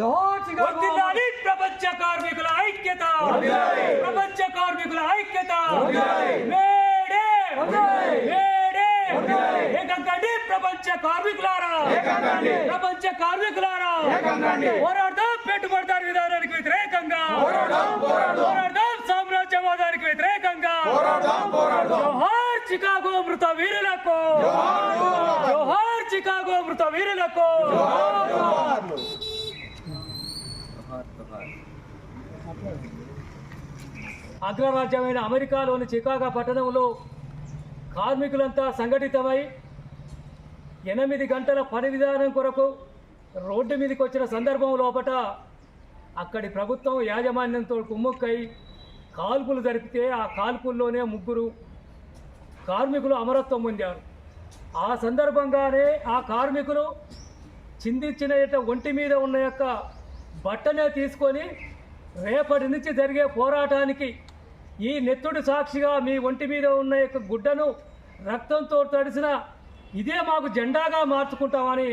వర్ధిల్లాలి ప్రపంచ కార్మికుల ఐక్యత. ప్రపంచ కార్మికుల ఐక్యత. మేడే. మేడే. ఏకంకండి ప్రపంచ కార్మికులారా. ప్రపంచ కార్మికులారా. పోరాడదాం పెట్టుబడిదారు విధానానికి వ్యతిరేకంగా. పోరాడదాం సామ్రాజ్యవాదానికి వ్యతిరేకంగా. జోహార్ చికాగో మృత వీరులకు. జోహార్ చికాగో మృత వీరులకు. అగ్రరాజ్యమైన అమెరికాలోని చికాగో పట్టణంలో కార్మికులంతా సంఘటితమై ఎనిమిది గంటల పని విధానం కొరకు రోడ్డు మీదకి వచ్చిన సందర్భం లోపట అక్కడి ప్రభుత్వం యాజమాన్యంతో కుమ్ముక్కై కాల్పులు జరిపితే ఆ కాల్పుల్లోనే ముగ్గురు కార్మికులు అమరత్వం పొందారు. ఆ సందర్భంగానే ఆ కార్మికులు చిందించిన యొక్క ఒంటి మీద ఉన్న యొక్క బట్టనే తీసుకొని రేపటి నుంచి జరిగే పోరాటానికి ఈ నెత్తుడి సాక్షిగా మీ ఒంటి మీద ఉన్న యొక్క గుడ్డను రక్తంతో తడిసిన ఇదే మాకు జెండాగా మార్చుకుంటామని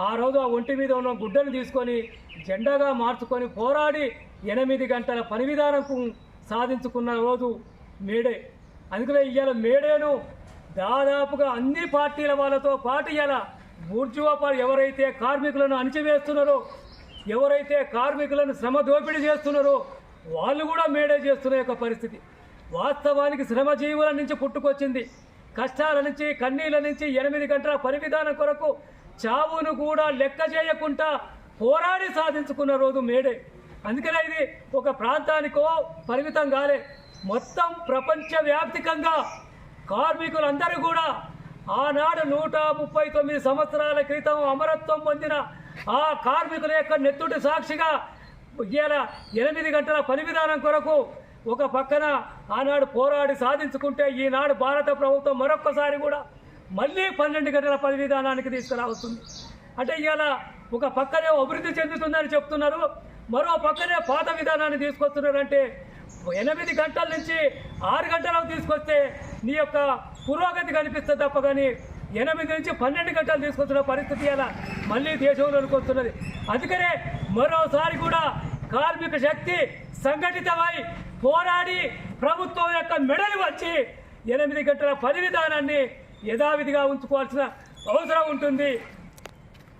ఆ రోజు ఆ ఒంటి మీద ఉన్న గుడ్డను తీసుకొని జెండాగా మార్చుకొని పోరాడి ఎనిమిది గంటల పని విధానం సాధించుకున్న రోజు మేడే. అందుకనే ఇవాళ మేడేను దాదాపుగా అన్ని పార్టీల వాళ్ళతో పాటు ఇవాళ బూర్జువా ఎవరైతే కార్మికులను అణిచివేస్తున్నారో ఎవరైతే కార్మికులను శ్రమ దోపిడీ చేస్తున్నారో వాళ్ళు కూడా మేడే చేస్తున్న యొక్క పరిస్థితి. వాస్తవానికి శ్రమజీవుల నుంచి పుట్టుకొచ్చింది. కష్టాల నుంచి కన్నీళ్ళ నుంచి ఎనిమిది గంటల పరివిధానం కొరకు చావును కూడా లెక్క చేయకుండా పోరాడి సాధించుకున్న రోజు మేడే. అందుకనే ఇది ఒక ప్రాంతానికో పరిమితం కాలే. మొత్తం ప్రపంచవ్యాప్తికంగా కార్మికులందరూ కూడా ఆనాడు నూట ముప్పై తొమ్మిది సంవత్సరాల క్రితం అమరత్వం పొందిన ఆ కార్మికుల యొక్క నెత్తుటి సాక్షిగా ఇవాళ ఎనిమిది గంటల పని విధానం కొరకు ఒక పక్కన ఆనాడు పోరాడి సాధించుకుంటే ఈనాడు భారత ప్రభుత్వం మరొక్కసారి కూడా మళ్ళీ పన్నెండు గంటల పని విధానానికి తీసుకురావస్తుంది. అంటే ఇవాళ ఒక పక్కనే అభివృద్ధి చెందుతుందని చెప్తున్నారు. మరో పక్కనే పాత విధానాన్ని తీసుకొస్తున్నారంటే ఎనిమిది గంటల నుంచి ఆరు గంటలకు తీసుకొస్తే నీ యొక్క పురోగతి కనిపిస్తుంది తప్ప కానీ ఎనిమిది నుంచి పన్నెండు గంటలు తీసుకొస్తున్న పరిస్థితి అలా మళ్ళీ దేశంలోనికి వస్తున్నది అందుకనే మరోసారి కూడా కార్మిక శక్తి సంఘటితమై పోరాడి ప్రభుత్వం యొక్క మెడలు వచ్చి ఎనిమిది గంటల పని విధానాన్ని యథావిధిగా ఉంచుకోవాల్సిన అవసరం ఉంటుంది.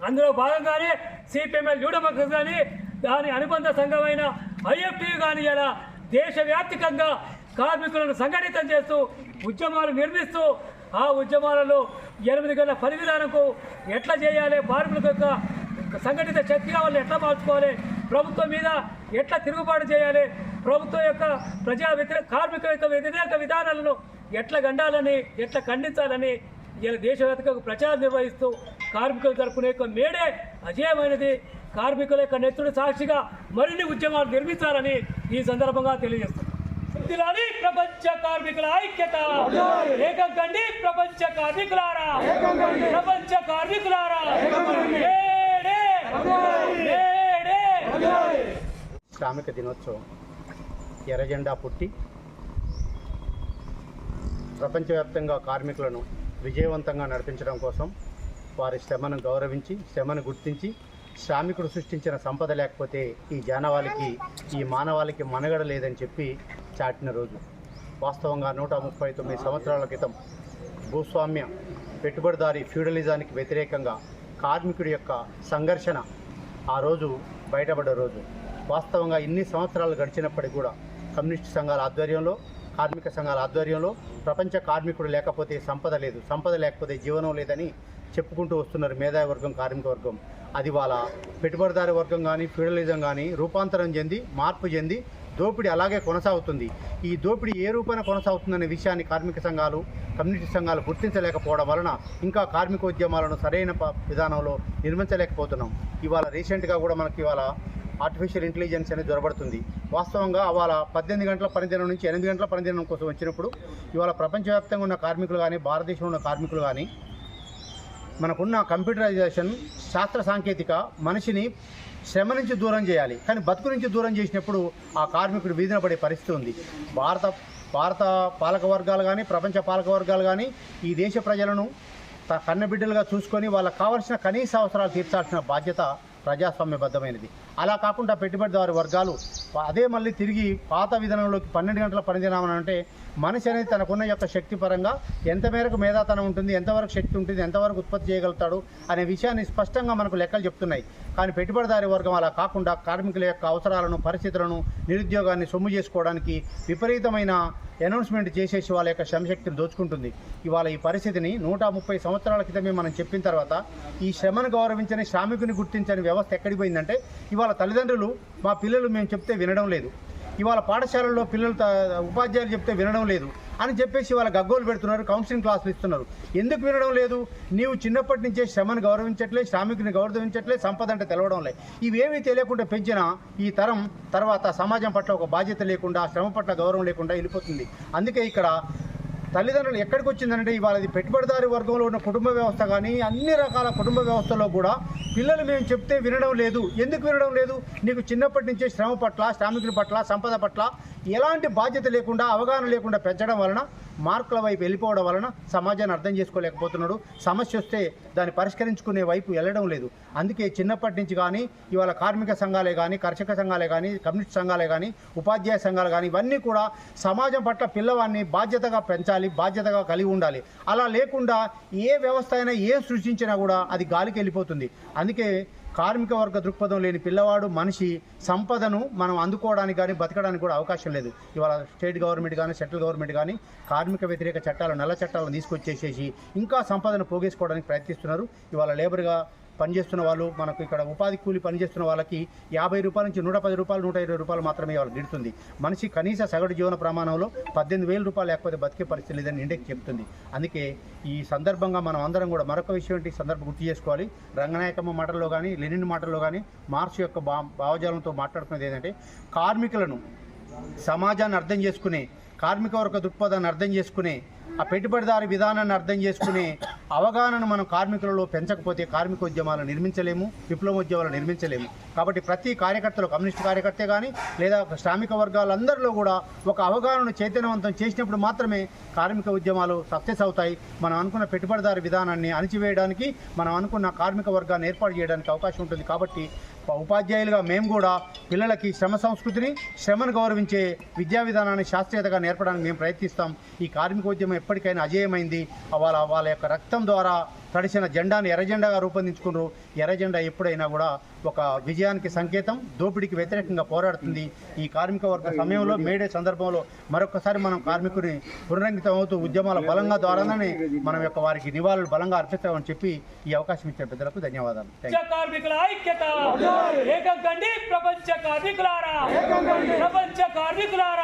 అందులో భాగంగానే సిపిఎంఎల్ యూడమక్స్ కానీ దాని అనుబంధ సంఘమైన ఐఎఫ్టీ కానీ ఇలా దేశవ్యాప్తికంగా కార్మికులను సంఘటితం చేస్తూ ఉద్యమాలు నిర్మిస్తూ ఆ ఉద్యమాలలో ఎనిమిది గంటల పని విధానంకు ఎట్లా చేయాలి? కార్మికుల యొక్క సంఘటిత శక్తిగా వాళ్ళని ఎట్లా మార్చుకోవాలి? ప్రభుత్వం మీద ఎట్లా తిరుగుబాటు చేయాలి? ప్రభుత్వం యొక్క ప్రజా వ్యతిరేక కార్మిక యొక్క వ్యతిరేక విధానాలను ఎట్లా గండాలని ఎట్లా ఖండించాలని ఇలా దేశవ్యాప్తంగా ప్రచారం నిర్వహిస్తూ కార్మికులు జరుపుకునే యొక్క మేడే అజయమైనది. కార్మికుల యొక్క నెత్తుడు సాక్షిగా మరిన్ని ఉద్యమాలు నిర్మించాలని ఈ సందర్భంగా తెలియజేస్తున్నారు వృద్ధిలోని ప్రపంచ కార్మికుల ఐక్యత. ఏకం కండి ప్రపంచ కార్మికులారా. ప్రపంచ కార్మికులారా. శ్రామిక దినోత్సవం. ఎర్రజెండా పుట్టి ప్రపంచవ్యాప్తంగా కార్మికులను విజయవంతంగా నడిపించడం కోసం వారి శ్రమను గౌరవించి శ్రమను గుర్తించి శ్రామికుడు సృష్టించిన సంపద లేకపోతే ఈ జానవాళికి ఈ మానవాళికి మనగడ లేదని చెప్పి చాటిన రోజు. వాస్తవంగా నూట ముప్పై తొమ్మిది సంవత్సరాల క్రితం భూస్వామ్య పెట్టుబడిదారి ఫ్యూడలిజానికి వ్యతిరేకంగా కార్మికుడి యొక్క సంఘర్షణ ఆ రోజు బయటపడ్డ రోజు. వాస్తవంగా ఇన్ని సంవత్సరాలు గడిచినప్పటికీ కూడా కమ్యూనిస్ట్ సంఘాల ఆధ్వర్యంలో కార్మిక సంఘాల ఆధ్వర్యంలో ప్రపంచ కార్మికుడు లేకపోతే సంపద లేదు. సంపద లేకపోతే జీవనం లేదని చెప్పుకుంటూ వస్తున్నారు మేధావి వర్గం కార్మిక వర్గం. అది వాళ్ళ పెట్టుబడిదారి వర్గం కానీ ఫ్యూడలిజం కానీ రూపాంతరం చెంది మార్పు చెంది దోపిడీ అలాగే కొనసాగుతుంది. ఈ దోపిడీ ఏ రూపాన కొనసాగుతుందనే విషయాన్ని కార్మిక సంఘాలు కమ్యూనిటీ సంఘాలు గుర్తించలేకపోవడం వలన ఇంకా కార్మికోద్యమాలను సరైన ప- విధానంలో నిర్మించలేకపోతున్నాం. ఇవాళ రీసెంట్గా కూడా మనకి ఇవాళ ఆర్టిఫిషియల్ ఇంటెలిజెన్స్ అనేది దొరబడుతుంది వాస్తవంగా వాళ్ళ పద్దెనిమిది గంటల పనిదినం నుంచి ఎనిమిది గంటల పనిదినం కోసం వచ్చినప్పుడు ఇవాళ ప్రపంచవ్యాప్తంగా ఉన్న కార్మికులు కానీ భారతదేశంలో ఉన్న కార్మికులు కానీ మనకున్న కంప్యూటరైజేషన్ శాస్త్ర సాంకేతిక మనిషిని శ్రమ నుంచి దూరం చేయాలి. కానీ బతుకు నుంచి దూరం చేసినప్పుడు ఆ కార్మికుడు వీధిన పడే పరిస్థితి ఉంది. భారత భారత పాలక వర్గాలు కానీ ప్రపంచ పాలక వర్గాలు కానీ ఈ దేశ ప్రజలను త- కన్నబిడ్డలుగా చూసుకొని వాళ్ళకు కావాల్సిన కనీస అవసరాలు తీర్చాల్సిన బాధ్యత ప్రజాస్వామ్యబద్ధమైనది. అలా కాకుండా పెట్టుబడిదారు వర్గాలు అదే మళ్ళీ తిరిగి పాత విధానంలోకి పన్నెండు గంటల పనిదినామని అంటే మనిషి అనేది తనకున్న యొక్క శక్తి పరంగా ఎంత మేరకు మేధాతనం ఉంటుంది ఎంతవరకు శక్తి ఉంటుంది ఎంతవరకు ఉత్పత్తి చేయగలుగుతాడు అనే విషయాన్ని స్పష్టంగా మనకు లెక్కలు చెప్తున్నాయి. కానీ పెట్టుబడిదారి వర్గం అలా కాకుండా కార్మికుల యొక్క అవసరాలను పరిస్థితులను నిరుద్యోగాన్ని సొమ్ము చేసుకోవడానికి విపరీతమైన అనౌన్స్మెంట్ చేసేసి వాళ్ళ యొక్క శ్రమశక్తిని దోచుకుంటుంది. ఇవాళ ఈ పరిస్థితిని నూట ముప్పై సంవత్సరాల క్రితమే మనం చెప్పిన తర్వాత ఈ శ్రమను గౌరవించని శ్రామికుని గుర్తించని వ్యవస్థ ఎక్కడికి పోయిందంటే ఇవాళ తల్లిదండ్రులు మా పిల్లలు మేము చెప్తే వినడం లేదు. ఇవాళ పాఠశాలల్లో పిల్లలు ఉపాధ్యాయులు చెప్తే వినడం లేదు అని చెప్పేసి వాళ్ళ గగ్గోలు పెడుతున్నారు కౌన్సిలింగ్ క్లాసులు ఇస్తున్నారు. ఎందుకు వినడం లేదు? నీవు చిన్నప్పటి నుంచే శ్రమను గౌరవించట్లే శ్రామికుని గౌరవించట్లే సంపద అంటే తెలవడం లేదు ఇవేమీ తెలియకుండా పెంచిన ఈ తరం తర్వాత సమాజం పట్ల ఒక బాధ్యత లేకుండా శ్రమ పట్ల గౌరవం లేకుండా వెళ్ళిపోతుంది. అందుకే ఇక్కడ తల్లిదండ్రులు ఎక్కడికి వచ్చిందంటే ఇవాళ ఇది పెట్టుబడిదారి వర్గంలో ఉన్న కుటుంబ వ్యవస్థ కానీ అన్ని రకాల కుటుంబ వ్యవస్థలో కూడా పిల్లలు మేము చెప్తే వినడం లేదు. ఎందుకు వినడం లేదు? నీకు చిన్నప్పటి నుంచే శ్రమ పట్ల శ్రామికుల పట్ల సంపద పట్ల ఎలాంటి బాధ్యత లేకుండా అవగాహన లేకుండా పెంచడం వలన మార్కుల వైపు వెళ్ళిపోవడం వలన సమాజాన్ని అర్థం చేసుకోలేకపోతున్నాడు. సమస్య వస్తే దాన్ని పరిష్కరించుకునే వైపు వెళ్ళడం లేదు. అందుకే చిన్నప్పటి నుంచి కానీ ఇవాళ కార్మిక సంఘాలే కానీ కర్షక సంఘాలే కానీ కమ్యూనిస్ట్ సంఘాలే కానీ ఉపాధ్యాయ సంఘాలు కానీ ఇవన్నీ కూడా సమాజం పట్ల పిల్లవాడిని బాధ్యతగా పెంచాలి బాధ్యతగా కలిగి ఉండాలి. అలా లేకుండా ఏ వ్యవస్థ అయినా ఏం సృష్టించినా కూడా అది గాలికి వెళ్ళిపోతుంది. అందుకే కార్మిక వర్గ దృక్పథం లేని పిల్లవాడు మనిషి సంపదను మనం అందుకోవడానికి కానీ బతకడానికి కూడా అవకాశం లేదు. ఇవాళ స్టేట్ గవర్నమెంట్ కానీ సెంట్రల్ గవర్నమెంట్ కానీ కార్మిక వ్యతిరేక చట్టాలు నల్ల చట్టాలను తీసుకొచ్చేసేసి ఇంకా సంపదను పోగేసుకోవడానికి ప్రయత్నిస్తున్నారు. ఇవాళ లేబర్గా పనిచేస్తున్న వాళ్ళు మనకు ఇక్కడ ఉపాధి కూలి పనిచేస్తున్న వాళ్ళకి యాభై రూపాయల నుంచి నూట పది రూపాయలు నూట ఇరవై రూపాయలు మాత్రమే వాళ్ళకి గిడుతుంది మనిషి కనీస సగటు జీవన ప్రమాణంలో పద్దెనిమిది వేల రూపాయలు లేకపోతే బతికే పరిస్థితి లేదని ఇండెక్స్ చెప్తుంది. అందుకే ఈ సందర్భంగా మనం అందరం కూడా మరొక విషయం ఏంటి? సందర్భం గుర్తు చేసుకోవాలి. రంగనాయకమ్మ మాటల్లో కానీ లెనిన్ మాటల్లో కానీ మార్క్స్ యొక్క భా భావజాలంతో మాట్లాడుకునేది ఏంటంటే కార్మికులను సమాజాన్ని అర్థం చేసుకునే కార్మిక వర్గ దృక్పథాన్ని అర్థం చేసుకునే ఆ పెట్టుబడిదారి విధానాన్ని అర్థం చేసుకునే అవగాహనను మనం కార్మికులలో పెంచకపోతే కార్మిక ఉద్యమాలు నిర్మించలేము విప్లవోద్యమాలు నిర్మించలేము. కాబట్టి ప్రతి కార్యకర్తలు కమ్యూనిస్ట్ కార్యకర్తే కానీ లేదా శ్రామిక వర్గాలందరిలో కూడా ఒక అవగాహనను చైతన్యవంతం చేసినప్పుడు మాత్రమే కార్మిక ఉద్యమాలు సక్సెస్ అవుతాయి. మనం అనుకున్న పెట్టుబడిదారి విధానాన్ని అణిచివేయడానికి మనం అనుకున్న కార్మిక వర్గాన్ని ఏర్పాటు చేయడానికి అవకాశం ఉంటుంది. కాబట్టి ఉపాధ్యాయులుగా మేము కూడా పిల్లలకి శ్రమ సంస్కృతిని శ్రమను గౌరవించే విద్యా విధానాన్ని శాస్త్రీయతగా నేర్పడానికి మేము ప్రయత్నిస్తాం. ఈ కార్మికోద్యమం ఎప్పటికైనా అజేయమైంది. వాళ్ళ వాళ్ళ యొక్క రక్తం ద్వారా తడిసిన జెండాను ఎర్రజెండాగా రూపొందించుకున్నారు. ఎర్రజెండా ఎప్పుడైనా కూడా ఒక విజయానికి సంకేతం దోపిడీకి వ్యతిరేకంగా పోరాడుతుంది. ఈ కార్మిక వర్గ సమయంలో మేడే సందర్భంలో మరొకసారి మనం కార్మికుని పునరంకితం అవుతూ ఉద్యమాల బలంగా ద్వారానే మనం యొక్క వారికి నివాళులు బలంగా అర్పిస్తామని చెప్పి ఈ అవకాశం ఇచ్చిన పెద్దలకు ధన్యవాదాలు. థ్యాంక్ యూ ప్రపంచ కార్మికుల ఐక్యత ఏకం కండి ప్రపంచ కార్మికులారా. ప్రపంచ కార్మికులారా.